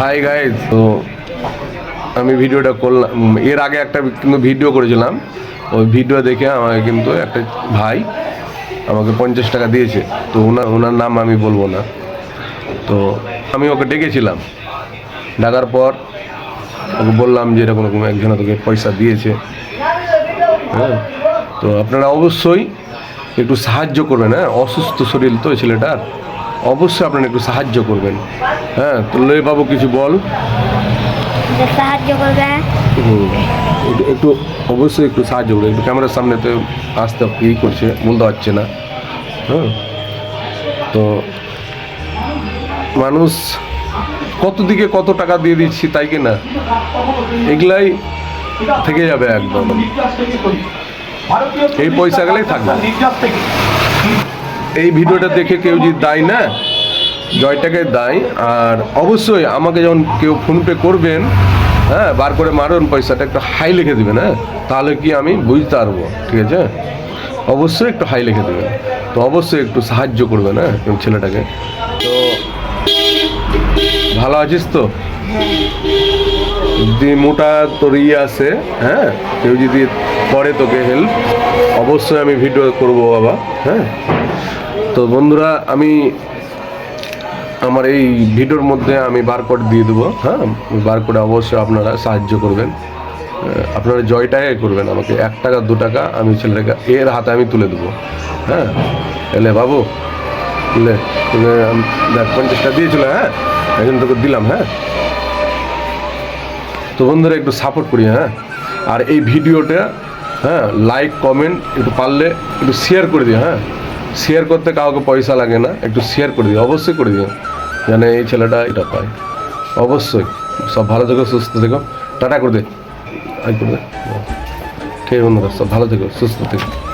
Hi guys তো আমি ভিডিওটা করলাম এর আগে একটা কিন্তু ভিডিও করেছিলাম। ওই ভিডিও দেখে আমাকে কিন্তু একটা ভাই আমাকে পঞ্চাশ টাকা দিয়েছে। তো ওনার ওনার নাম আমি বলব না। তো আমি ওকে ডেকেছিলাম। ডাকার পর ওকে বললাম যে এরকম এরকম একজন তোকে পয়সা দিয়েছে। হ্যাঁ? তো আপনারা অবশ্যই একটু সাহায্য করবেন হ্যাঁ? অসুস্থ শরীর তো ছেলেটার। অবশ্যই আপনারা একটু সাহায্য করবেন। হ্যাঁ তো লয়ে বাবু কিছু বল। সাহায্য করবে? হুম, একটু- একটু অবশ্যই একটু সাহায্য করবে একটু ক্যামেরার সামনে তো আসতে ই করছে বলতে পারছে না। হ্যাঁ তো মানুষ কত দিকে কত টাকা দিয়ে দিচ্ছি তাই কি না? এগুলাই থেকে যাবে একদম। এই পয়সা গেলেই থাকবে। এই ভিডিওটা দেখে কেউ যদি দায় না জয়টাকে দায়। আর অবশ্যই আমাকে যখন কেউ ফোনপে করবেন হ্যাঁ বার করে মারুন পয়সাটা, একটু হাই লিখে দেবেন হ্যাঁ তাহলে কি আমি বুঝতে পারব, ঠিক আছে? অবশ্যই একটু হাই লিখে দেবেন। তো অবশ্যই একটু সাহায্য করবেন হ্যাঁ ছেলেটাকে। তো ভালো আছিস তো? যদি মোটা তোর ইয়ে আছে হ্যাঁ কেউ যদি করে তোকে হেল্প অবশ্যই আমি ভিডিও করব বাবা হ্যাঁ। তো বন্ধুরা, আমি আমার এই ভিডিওর মধ্যে আমি বারকোড দিয়ে দেবো হ্যাঁ? বারকোডে অবশ্যই আপনারা সাহায্য করবেন। আপনারা জয়টাকে করবেন আমাকে। এক টাকা, দু টাকা আমি ছেলেটাকে, এর হাতে আমি তুলে দেবো হ্যাঁ? এলে বাবু লে দেখ, পঞ্চাশটা দিয়েছিল হ্যাঁ? একজন তোকে দিলাম হ্যাঁ? তো বন্ধুরা, একটু সাপোর্ট করি হ্যাঁ? আর এই ভিডিওটা হ্যাঁ লাইক কমেন্ট একটু পারলে একটু শেয়ার করে দিও হ্যাঁ? শেয়ার করতে কাউকে পয়সা লাগে না, একটু শেয়ার করে দিও, অবশ্যই করে দিও, যেন এই ছেলেটা এটা পায়। অবশ্যই, সব ভালো থেকো, সুস্থ থেকো। টাটা করে দে। আই করে দে। ঠিক বন্ধুরা সব ভালো থেকো, সুস্থ থেকো।